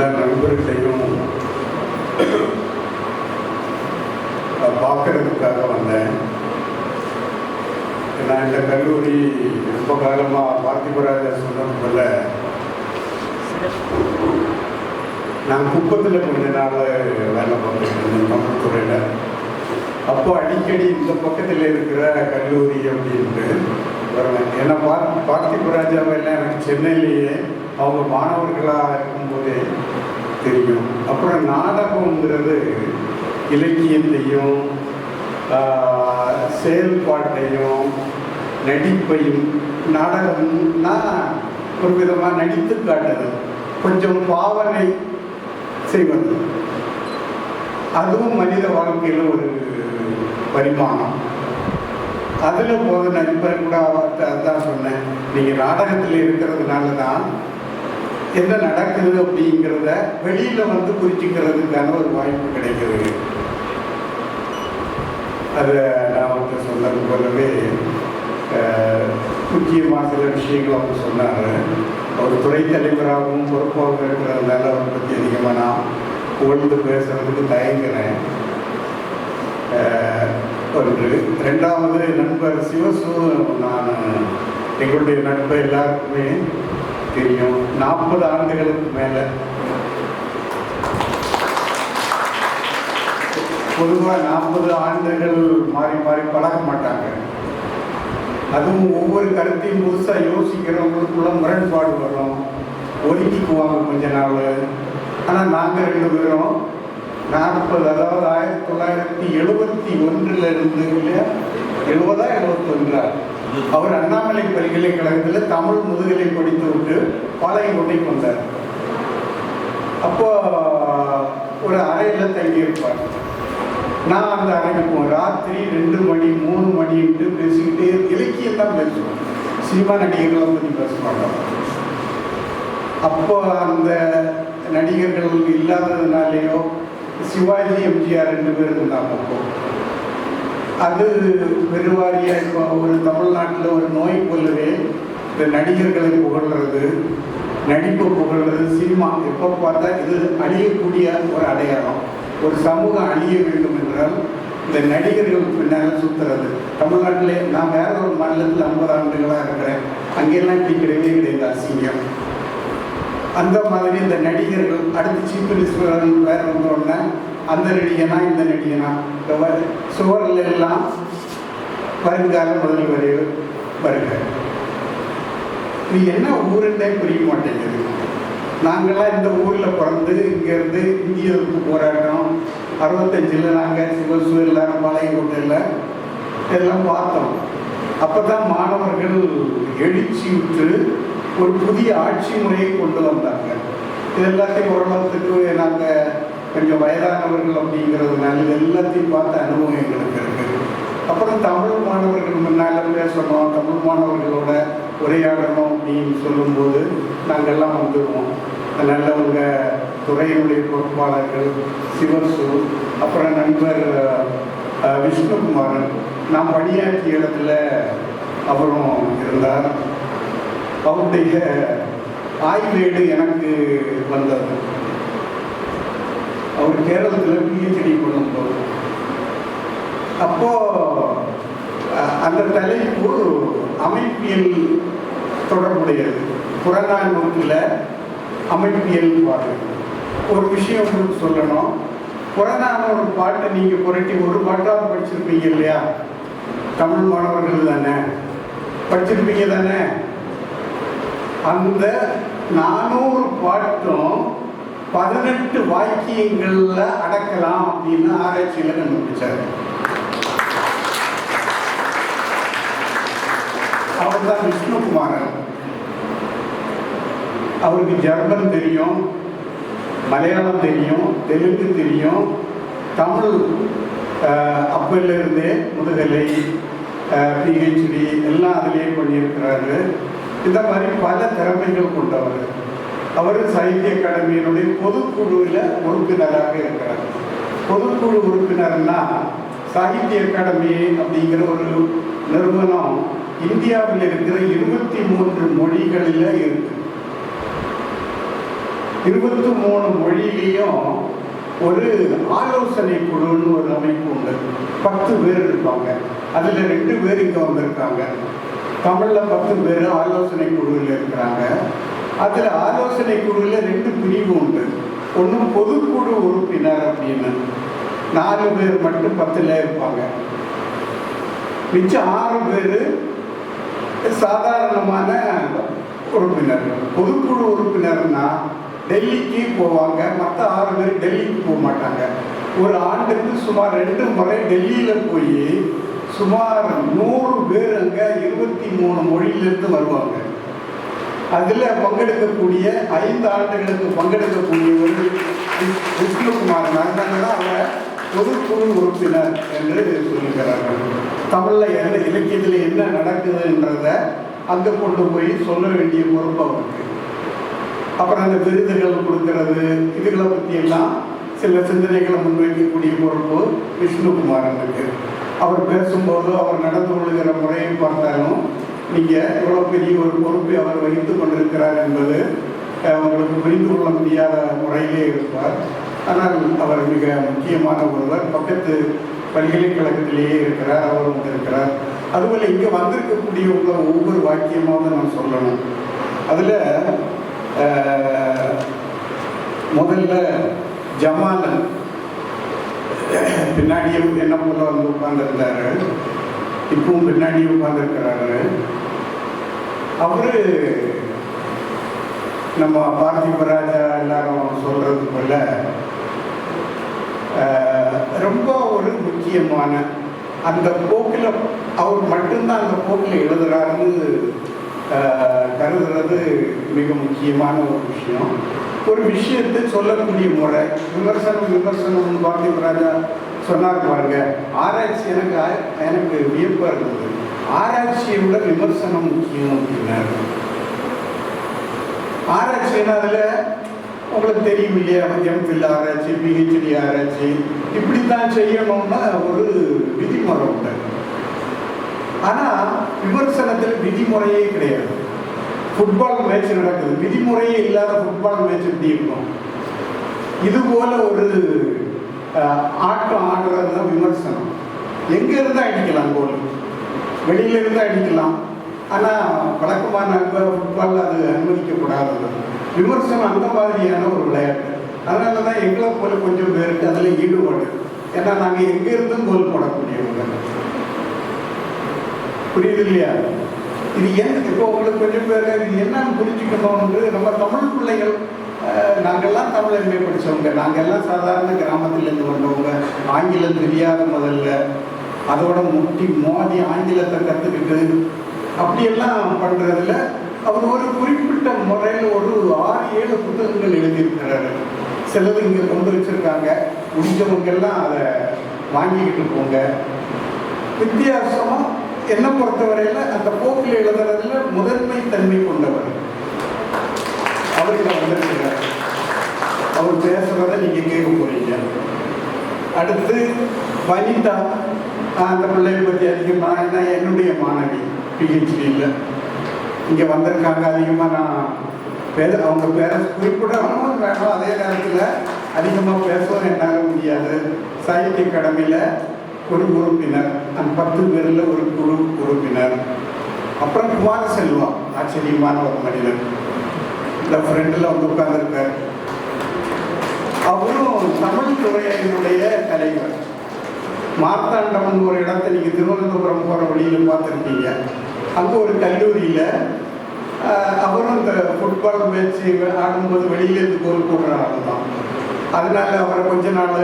எல்லா நண்பர்களையும் பார்க்கறதுக்காக வந்தேன். நான் இந்த கல்லூரி ரொம்ப காலமாக பார்த்திபராஜ சொன்னது போல நான் குப்பத்தில் கொஞ்ச நாள் வேலை பார்த்துருக்கேன் இருந்தேன் துறையில் அப்போ அடிக்கடி இந்த பக்கத்தில் இருக்கிற கல்லூரி அப்படின்ட்டு வருவேன் ஏன்னா பார் பார்த்திபராஜாவெல்லாம் எனக்கு சென்னையிலேயே அவங்க மாணவர்களாக இருக்கும்போதே தெரியும். அப்புறம் நாடகங்கிறது இலக்கியத்தையும் செயல்பாட்டையும் நடிப்பையும் நாடகம்னா ஒரு விதமாக நடித்து காட்டுறது. கொஞ்சம் பாவனை செய்வது. அதுவும் மனித வாழ்க்கையில் ஒரு பரிமாணம். அதில் போது நண்பர் கூட அவர்கிட்ட அதான் சொன்னேன். நீங்கள் நாடகத்தில் இருக்கிறதுனால தான் என்ன நடக்குது அப்படிங்கிறத வெளியில் வந்து குறிச்சிக்கிறதுக்கான ஒரு வாய்ப்பு கிடைக்கிறது அதை நான் வந்து சொன்னது போலவே அஹ், முக்கியமாக சில விஷயங்கள் அவர் சொன்னார் அவர் துறை தலைவராகவும் பொறுப்பாகவும் இருக்கிறதுனால அவரை பற்றி அதிகமாக நான் புகழ்ந்து பேசுறதுக்கு தயங்குறேன். ஒன்று ரெண்டாவது நண்பர் சிவசு நான் எங்களுடைய நட்பு எல்லாருக்குமே தெரியும். நாற்பது ஆண்டுகளுக்கு மேலே. பொதுவாக நாற்பது ஆண்டுகள் மாறி மாறி பழக மாட்டாங்க. அதுவும் ஒவ்வொரு கருத்தையும் புதுசாக யோசிக்கிறவங்களுக்குள்ள முரண்பாடு வரும். ஒதுக்கிக்குவாங்க கொஞ்ச நாள். ஆனால் நாங்கள் ரெண்டு பேரும் நாற்பது அதாவது ஆயிரத்தி தொள்ளாயிரத்தி எழுபத்தி ஒன்றில் இருந்து இல்லையா? எழுபதா எழுபத்தொன்றா? அவர் அண்ணாமலை பல்கலைக்கழகத்தில் தமிழ் முதுகலை படித்து விட்டு பாளையங்கோட்டைக்கு வந்தார். அப்போ ஒரு அறையில் தங்கியிருப்பார். நான் அந்த அறைக்கு போவேன். ராத்திரி ரெண்டு மணி மூணு மணின்ட்டு பேசிக்கிட்டே இலக்கியம் தான் பேசுவோம். சினிமா நடிகர்களை பற்றி பேச மாட்டோம் அப்போ அந்த நடிகர்கள் இல்லாததுனாலேயோ சிவாஜி எம்ஜிஆர் ரெண்டு பேர் இருந்தாங்க அப்போ. அது பெருவாரியாக இப்போ ஒரு தமிழ்நாட்டில் ஒரு நோய் போலவே இந்த நடிகர்களை புகழ்றது நடிப்பு புகழ்றது சினிமா எப்போ பார்த்தா இது அழியக்கூடிய ஒரு அடையாளம். ஒரு சமூகம் அழிய வேண்டும் என்றால் இந்த நடிகர்கள் பின்னால் சுற்றுறது தமிழ்நாட்டிலே நான் வேற ஒரு மாநிலத்தில் ஐம்பது ஆண்டுகளாக இருக்கிறேன். அங்கெல்லாம் இப்படி கிடையவே கிடையாது அசிங்கம். அந்த மாதிரி இந்த நடிகர்கள் அடுத்து சீஃப் மினிஸ்டர் வேற வந்தோடனே அந்த நடிகனா இந்த நடிகனா? இந்த சுவரில் எல்லாம் வருங்கால முதல்வர் வருக. இது என்ன ஊருன்னே புரிய மாட்டேங்குது. நாங்கள்லாம் இந்த ஊரில் பிறந்து இங்கேருந்து இந்திய போராட்டம் அறுபத்தஞ்சில் நாங்கள் சிவசு எல்லாரும் பாளையங்கோட்டையில் எல்லாம் பார்த்தோம். அப்போ தான் மாணவர்கள் எழுச்சி விட்டு ஒரு புதிய ஆட்சி முறையை கொண்டு வந்தாங்க இது எல்லாத்தையும் ஓரளவுக்கு நாங்கள் கொஞ்சம் வயதானவர்கள் அப்படிங்கிறதுனால இது எல்லாத்தையும் பார்த்த அனுபவம் எங்களுக்கு இருக்குது அப்புறம் தமிழ் மாணவர்கள் முன்னால் பேசணும் தமிழ் மாணவர்களோட உரையாடணும் அப்படின்னு சொல்லும்போது நாங்கள்லாம் வந்துடுவோம் நல்லவங்க துறையினுடைய பொறுப்பாளர்கள் சிவசு அப்புறம் நண்பர் விஷ்ணுகுமாரன். நான் பணியாற்றிய இடத்துல அவரும் இருந்தார். அவருடைய ஆய்வேடு எனக்கு வந்தது. அவர் கேரளத்தில் பிஹெச்டி பண்ணும்போது அப்போ அந்த தலைப்பு அமைப்பியல் தொடர்புடையது. புறநானூற்றில் அமைப்பியல் பாட்டு. ஒரு விஷயம் உங்களுக்கு சொல்லணும். புறநானூறு பாட்டை நீங்கள் புரட்டி ஒரு பாட்டாவது படிச்சிருப்பீங்க இல்லையா? தமிழ் மாணவர்கள் தானே. படிச்சிருப்பீங்க தானே? அந்த நானூறு பாட்டும் பதினெட்டு வாக்கியங்களில் அடக்கலாம் அப்படின்னு ஆராய்ச்சியில் கண்டுபிடிச்சாரு. அவர் தான் விஷ்ணுகுமாரன் அவருக்கு ஜெர்மன் தெரியும் மலையாளம் தெரியும் தெலுங்கு தெரியும் தமிழ் அப்போலேருந்தே முதுகலை பிஹெச்டி எல்லாம் அதிலேயே பண்ணியிருக்கிறாரு. இந்த மாதிரி பல திறமைகள் கொண்டவர். அவர் சாகித்ய அகாடமியினுடைய பொதுக்குழுவில் உறுப்பினராக இருக்கிறார். பொதுக்குழு உறுப்பினர்னா சாகித்ய அகாடமி அப்படிங்கிற ஒரு நிறுவனம் இந்தியாவில் இருக்கிற இருபத்தி மூன்று மொழிகளில் இருக்கு. இருபத்தி மூணு மொழியிலையும் ஒரு ஆலோசனை குழுன்னு ஒரு அமைப்பு உண்டு. பத்து பேர் இருப்பாங்க. அதில் ரெண்டு பேர் இங்கே வந்திருக்காங்க. தமிழில் பத்து பேர் ஆலோசனை குழுவில் இருக்கிறாங்க. அதில் ஆலோசனை குழுவில் ரெண்டு பிரிவு உண்டு. ஒன்று பொதுக்குழு உறுப்பினர் அப்படின்னு. நாலு பேர் மட்டும் பத்தில் இருப்பாங்க. மிச்சம் ஆறு பேர் சாதாரணமான உறுப்பினர். பொதுக்குழு உறுப்பினர்னா டெல்லிக்கு போவாங்க. மற்ற ஆறு பேர் டெல்லிக்கு போக மாட்டாங்க. ஒரு ஆண்டுக்கு சுமார் ரெண்டு முறை டெல்லியில் போய் சுமார் நூறு பேர் அங்கே இருபத்தி மூணு மொழியிலிருந்து வருவாங்க. அதில் பங்கெடுக்கக்கூடிய ஐந்து ஆண்டுகளுக்கு பங்கெடுக்கக்கூடியவர் விஷ்ணுகுமார் நாங்கள் அவர் பொதுக்குழு உறுப்பினர் என்று சொல்லுகிறார்கள் தமிழில் என்ன இலக்கியத்தில் என்ன நடக்குதுன்றத அங்கே கொண்டு போய் சொல்ல வேண்டிய பொறுப்பு அவருக்கு. அப்புறம் அந்த விருதுகள் கொடுக்கறது இதுகளை பற்றியெல்லாம் சில சிந்தனைகளை முன்வைக்கக்கூடிய பொறுப்பு விஷ்ணுகுமாரனுக்கு அவர் பேசும்போது அவர் நடந்து கொள்கிற முறையை பார்த்தாலும் நீங்கள் இவ்வளோ பெரிய ஒரு பொறுப்பை அவர் வகித்து கொண்டிருக்கிறார் என்பது அவங்களுக்கு புரிந்து கொள்ள முடியாத முறையிலே இருப்பார். ஆனால் அவர் மிக முக்கியமான ஒருவர். பக்கத்து பல்கலைக்கழகத்திலேயே இருக்கிறார் அவர் வந்திருக்கிறார். அதுபோல் இங்கே வந்திருக்கக்கூடிய உள்ள ஒவ்வொரு வாக்கியமாவது நான் சொல்லணும். அதில் முதல்ல ஜமாலன் பின்னாடியும் என்ன போல வந்து உட்கார்ந்துருந்தாரு இப்பவும் பின்னாடியும் உட்கார்ந்துருக்கிறாரு. அவரு நம்ம பார்த்திபராஜா எல்லாரும் சொல்றது போல ரொம்ப ஒரு முக்கியமான அந்த போக்கில் அவர் மட்டும்தான் அந்த போக்கில் எழுதுறாருன்னு கருதுறது மிக முக்கியமான ஒரு விஷயம். ஒரு விஷயத்தை சொல்லக்கூடிய முறை விமர்சனம் விமர்சனம் பார்த்திபராஜா சொன்னார் பாருங்க. ஆராய்ச்சி எனக்கு எனக்கு வியப்பாக இருந்தது. ஆராய்ச்சியை விட விமர்சனம் முக்கியம் அப்படின்னாரு. ஆராய்ச்சின்னா அதில்? உங்களுக்கு தெரியும் இல்லையா? எம்ஃபில் ஆராய்ச்சி பிஹெச்டி ஆராய்ச்சி. இப்படி தான் செய்யணும்னா ஒரு விதிமுறை உண்டு. ஆனால் விமர்சனத்தில் விதிமுறையே கிடையாது. ஃபுட்பால் மேட்ச் நடக்குது. விதிமுறையே இல்லாத ஃபுட்பால் மேட்ச் எப்படி இருக்கும்? இது போல ஒரு ஆட்டம் ஆடுறது தான் விமர்சனம். எங்க இருந்தா அடிக்கலாம் கோல் வெளியில இருந்தா அடிக்கலாம். ஆனா வழக்கமான ஃபுட்பால் அது அனுமதிக்கப்படாதது விமர்சனம் அந்த மாதிரியான ஒரு விளையாட்டு. அதனால தான் எங்களை போல கொஞ்சம் பேருக்கு அதில் ஈடுபாடு. ஏன்னா நாங்கள் எங்க இருந்தும் கோல் போடக்கூடியவங்க புரியுது இல்லையா? இது ஏன் இப்போ உங்களுக்கு கொஞ்சம் பேர் இது என்னன்னு புரிஞ்சுக்கணும்னு நம்ம தமிழ் பிள்ளைகள் நாங்கள்லாம் நாங்கெல்லாம் தமிழ் எம்ஏ படித்தவங்க நாங்கெல்லாம் சாதாரண கிராமத்திலேருந்து வந்தவங்க. ஆங்கிலம் தெரியாத முதல்ல. அதோட முட்டி மோதி ஆங்கிலத்தை கற்றுக்கிட்டு அப்படியெல்லாம் பண்ணுறதுல அவர் ஒரு குறிப்பிட்ட முறையில் ஒரு ஆறு ஏழு புத்தகங்கள் எழுதியிருக்கிறாரு. சிலது இங்கே கொண்டு வச்சுருக்காங்க. முடிஞ்சவங்கெல்லாம் அதை வாங்கிக்கிட்டு போங்க. வித்தியாசமாக என்னை பொறுத்தவரையில அந்த போக்கில் எழுதுறதுல முதன்மை தன்மை கொண்டவர். அவர்கிட்ட வந்திருக்கிறார். அவர் பேசுறத நீங்க கேட்க போறீங்க. அடுத்து வனிதா. அந்த பிள்ளையை பற்றி அதிகமாக என்னுடைய மாணவி பிஹெச்டியில் இங்கே வந்திருக்காங்க அதிகமாக நான் பேர அவங்க பேர குறிப்பிடணும் வேணும் அதே நேரத்தில் அதிகமாக பேசவும் என்னால் முடியாது. சாகித்ய அகாடமியில் ஒரு உறுப்பினர் அந்த பத்து பேரில் ஒரு குழு உறுப்பினர். அப்புறம் குமார செல்வம் ஆச்சரியமான ஒரு மனிதர் இந்த ஃப்ரெண்டில் வந்து உட்கார்ந்துருக்கார். அவரும் தமிழ் துறையினுடைய தலைவர். மார்த்தாண்டம்னு ஒரு இடத்த நீங்கள் திருவனந்தபுரம் போகிற வழியில் பார்த்துருக்கீங்க. அங்கே ஒரு கல்லூரியில் அவரும் இந்த ஃபுட்பால் மேட்ச் ஆடும்போது வெளியிலேருந்து கோல் போடுற ஆள் தான் அதனால அவரை கொஞ்ச நாள்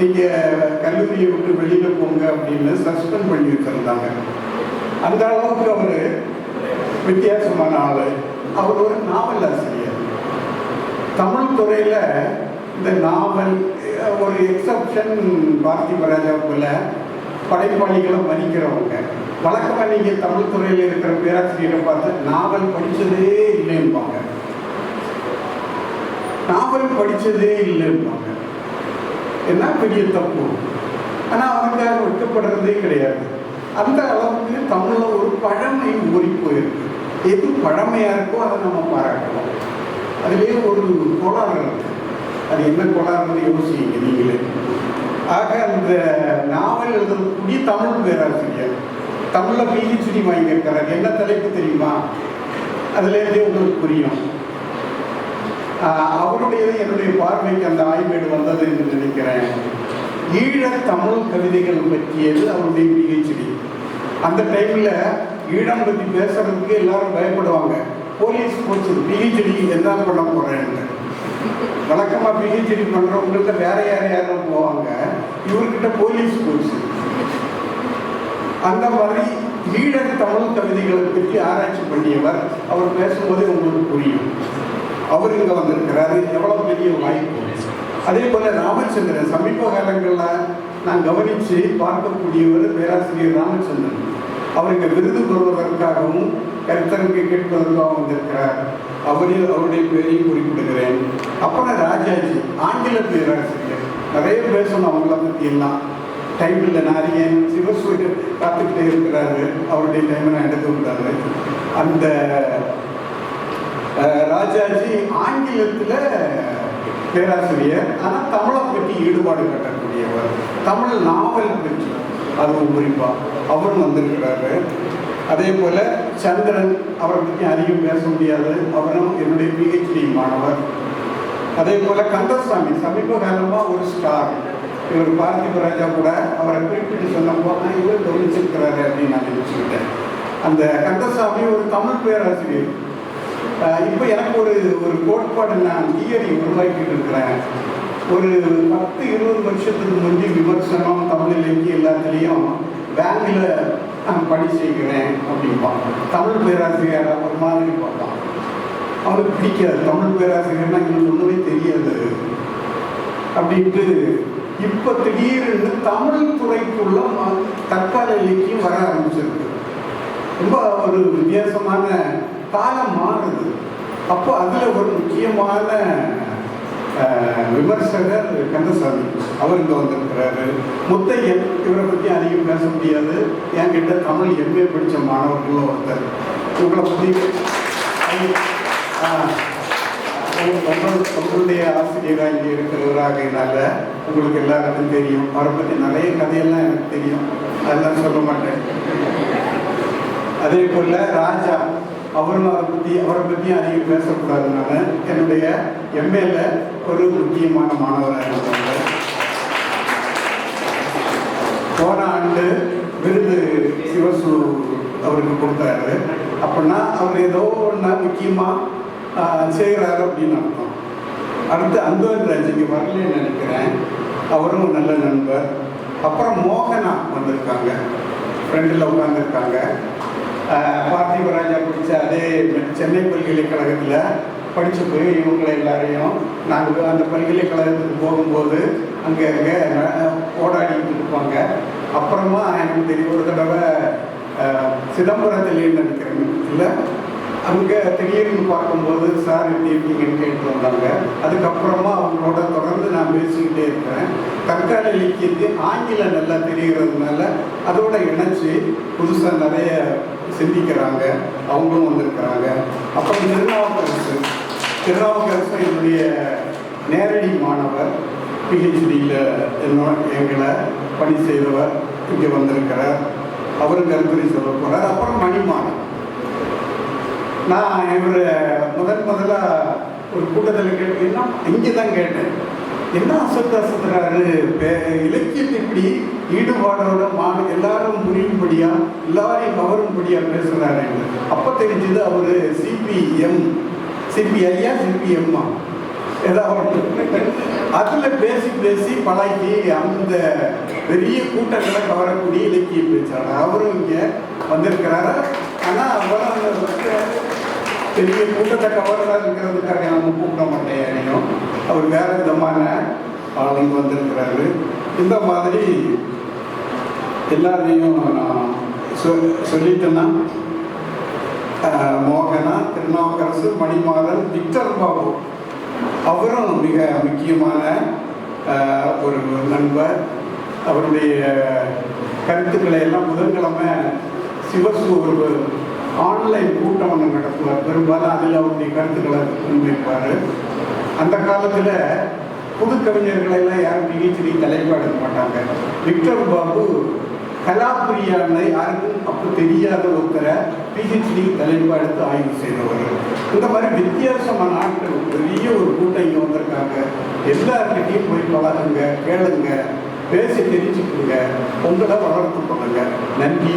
நீங்கள் கல்லூரியை விட்டு வெளியில் போங்க அப்படின்னு சஸ்பெண்ட் பண்ணி வச்சுருந்தாங்க அந்த அளவுக்கு அவர் வித்தியாசமான ஆள். அவர் ஒரு நாவல் ஆசிரியர். தமிழ் துறையில் இந்த நாவல் ஒரு எக்ஸப்ஷன் பார்த்திபராஜா போல படைப்பாளிகளை மதிக்கிறவங்க. வழக்கமாக நீங்கள் தமிழ் துறையில் இருக்கிற பேராசிரியரை பார்த்து நாவல் படித்ததே இல்லைம்பாங்க நாவல் படித்ததே இல்லைம்பாங்க என்ன பெரிய தப்பு. ஆனால் அவனுக்காக வெட்கப்படுறதே கிடையாது. அந்த அளவுக்கு தமிழில் ஒரு பழமை ஊறி போயிருக்கு. எது பழமையாக இருக்கோ அதை நம்ம பாராட்டணும். அதுலேயே ஒரு கோளாறு இருக்கு. அது என்ன கோளாறுன்னு யோசிங்க நீங்களே. ஆக அந்த நாவல் எழுதக்கூடிய தமிழ் பேராசிரியர் தமிழில் பிஹெச்டி வாங்கியிருக்கிறார் என்ன தலைப்பு தெரியுமா? அதுலேருந்தே உங்களுக்கு புரியும். அவருடையது என்னுடைய பார்வைக்கு அந்த ஆய்வேடு வந்தது என்று நினைக்கிறேன். ஈழத் தமிழ் கவிதைகள் பற்றியது அவருடைய பிஹெச்டி அந்த டைம்ல ஈழம் பற்றி பேசுறதுக்கு எல்லாரும் பயப்படுவாங்க. போலீஸ் போச்சு பிஹெச்டி என்ன பண்ண போறேன்னு வழக்கமாக பிஹெச்டி பண்ணுறவங்கள்ட்ட வேற யார் யாரும் போவாங்க இவர்கிட்ட போலீஸ் போச்சு. அந்த மாதிரி ஈழத் தமிழ் கவிதைகளை பற்றி ஆராய்ச்சி பண்ணியவர் அவர் பேசும்போதே உங்களுக்கு புரியும். அவர் இங்க வந்திருக்கிறாரு. எவ்வளவு பெரிய வாய்ப்பு. அதே போல ராமச்சந்திரன் சமீப காலங்களில் நான் கவனித்து பார்க்கக்கூடியவர் பேராசிரியர் ராமச்சந்திரன். அவர் விருது பெறுவதற்காகவும் கருத்தரங்கை கேட்பதற்காகவும் வந்திருக்கிறார். அவரையும் அவருடைய பேரையும் குறிப்பிடுகிறேன். அப்புறம் ராஜாஜி ஆங்கில பேராசிரியர். நிறைய பேசணும் அவங்கள பற்றி எல்லாம். டைம் இல்லை சிவசூரியர் காத்துக்கிட்டே இருக்கிறாரு? அவருடைய டைமை நான் எடுத்து விட்டாரு அந்த ராஜாஜி ஆங்கிலத்தில் பேராசிரியர் ஆனால் தமிழை பற்றி ஈடுபாடு கட்டக்கூடியவர். தமிழ் நாவல் பற்றி. அதுவும் குறிப்பாக அவரும் வந்திருக்கிறாரு. அதே போல் சந்திரன் அவரை பற்றி அதிகம் பேச முடியாது. அவரும் என்னுடைய பிஹெச்டி மாணவர். அதே போல் கந்தசாமி சமீப காலமாக ஒரு ஸ்டார் இவர் பார்த்திப ராஜா கூட அவரை குறிப்பிட்டு சொன்னப்போ "ஆ, இவர் கவனிச்சிருக்கிறாரு அப்படின்னு நான் நினச்சிக்கிட்டேன். அந்த கந்தசாமி ஒரு தமிழ் பேராசிரியர். இப்போ எனக்கு ஒரு ஒரு கோட்பாடு நான் தியரி உருவாக்கிட்டு இருக்கிறேன் ஒரு பத்து இருபது வருஷத்துக்கு முந்தி விமர்சனம் தமிழ் இலக்கியம் எல்லாத்துலேயும் பேங்கில் நான் பணி செய்கிறேன் அப்படிம்பான் தமிழ் பேராசிரியர் ஒரு மாதிரி பார்ப்பான். அவனுக்கு பிடிக்காது. தமிழ் பேராசிரியர்னா எங்களுக்கு ஒன்றுமே தெரியாது. அப்படின்ட்டு இப்போ திடீர்னு தமிழ் துறைக்குள்ள தற்கால இலக்கியம் வர ஆரம்பிச்சிருக்கு. ரொம்ப ஒரு வித்தியாசமான காலம் மாறுது. அப்போ அதில் ஒரு முக்கியமான விமர்சகர் கந்தசாமி. அவர் இங்கே வந்திருக்கிறாரு. முத்தையன் இவரை பற்றி அதிகம் பேச முடியாது. என்கிட்ட தமிழ் எம்ஏ படித்த மாணவர்கள் ஒருத்தர். இவங்களை பற்றி உங்களுடைய ஆசிரியராக இங்கே இருந்தால உங்களுக்கு எல்லாருக்கும் தெரியும். அவரை பற்றி நிறைய கதையெல்லாம் எனக்கு தெரியும். அதெல்லாம் சொல்ல மாட்டேன். அதே போல ராஜா அவரும் அதை பற்றி அவரை பற்றியும் அதிகம் பேசக்கூடாதுனால என்னுடைய எம்ஏல ஒரு முக்கியமான மாணவராக இருந்தாங்க போன ஆண்டு விருது சிவசு அவருக்கு கொடுத்தாரு. அப்படின்னா அவர் ஏதோ ஒன்றா முக்கியமாக செய்கிறாரு அப்படின்னு அர்த்தம். அடுத்து அந்தோன் ராஜிக்கு வரலன்னு நினைக்கிறேன். அவரும் நல்ல நண்பர். அப்புறம் மோகனா வந்திருக்காங்க. ஃப்ரெண்டில் உட்காந்துருக்காங்க பார்த்திப ராஜா படித்த அதே சென்னை பல்கலைக்கழகத்தில் படித்து போய் இவங்களை எல்லாரையும் நாங்கள் அந்த பல்கலைக்கழகத்துக்கு போகும்போது அங்கே அங்கே ஓடாடிட்டு இருப்பாங்க. அப்புறமா எனக்கு தெரியும் ஒரு தடவை சிதம்பரத்தில் நினைக்கிறேன். இல்லை? அங்கே திடீர்னு பார்க்கும்போது சார் எப்படி இருக்கீங்கன்னு கேட்டு வந்தாங்க அதுக்கப்புறமா அவங்களோட தொடர்ந்து நான் பேசிக்கிட்டே இருக்கிறேன் தற்கால இலக்கியத்தை ஆங்கிலம் நல்லா தெரிகிறதுனால அதோட இணைச்சி புதுசாக நிறைய சிந்திக்கிறாங்க. அவங்களும் வந்திருக்கிறாங்க. அப்புறம் திருநாவுக்கரசு. திருநாவுக்கரசு என்னுடைய நேரடி மாணவர். பிஹெச்டியில் என்னோட எங்களை பணி செய்தவர். இங்கே வந்திருக்கிறார். அவரும் கருத்துரை சொல்ல போகிறார் அப்புறம் மணிமாறன். நான் இவர் முதன் முதல்ல ஒரு கூட்டத்தில் கேட்டீங்கன்னா இங்கே தான் கேட்டேன். என்ன அசத்து அசத்துறாரு? இலக்கியத்தை இப்படி ஈடுபாடோட மான எல்லாரும் புரியும்படியா எல்லாரையும் கவரும்படியா பேசுகிறாரு அப்போ தெரிஞ்சது அவர் சிபிஎம் சிபிஐயா சிபிஎம்மா ஏதாவது அதில் பேசி பேசி பழகி அந்த பெரிய கூட்டங்களை கவரக்கூடிய இலக்கிய பேச்சாளர். அவரும் இங்கே வந்திருக்கிறாரு. ஆனால் அவர் பெரிய கூட்டத்தை கவர்றதா இருக்கிறதுக்காக நம்ம கூப்பிட மாட்டேன் அவர் வேற விதமான ஆளுங்க வந்திருக்கிறாரு. இந்த மாதிரி எல்லாரையும் நான் சொ- சொல்லிட்டேன்னா மோகனா திருநாவுக்கரசு மணிமாறன் விக்டர் பாபு. அவரும் மிக முக்கியமான ஒரு நண்பர். அவருடைய கருத்துக்களை எல்லாம் புதன்கிழமை சிவசு ஒரு ஆன்லைன் கூட்டம் ஒன்று நடத்துவார். பெரும்பாலும் அதில் அவருடைய கருத்துக்களை முன்வைப்பார். அந்த காலத்தில் புது கவிஞர்களெல்லாம் யாரும் பிஹெச்டி தலைப்பு எடுக்க மாட்டாங்க. விக்டர் பாபு கலாப்பிரியானை யாருக்கும் அப்போ தெரியாத ஒருத்தரை பிஹெச்டி தலைப்பாக எடுத்து ஆய்வு செய்தவர். இந்த மாதிரி வித்தியாசமான ஆட்கள் பெரிய ஒரு கூட்டம் இங்கே வந்திருக்காங்க. எல்லார்கிட்டையும் போய் பழகுங்க கேளுங்க பேசி தெரிஞ்சுக்குங்க. உங்களை வளர்த்து கொள்ளுங்க நன்றி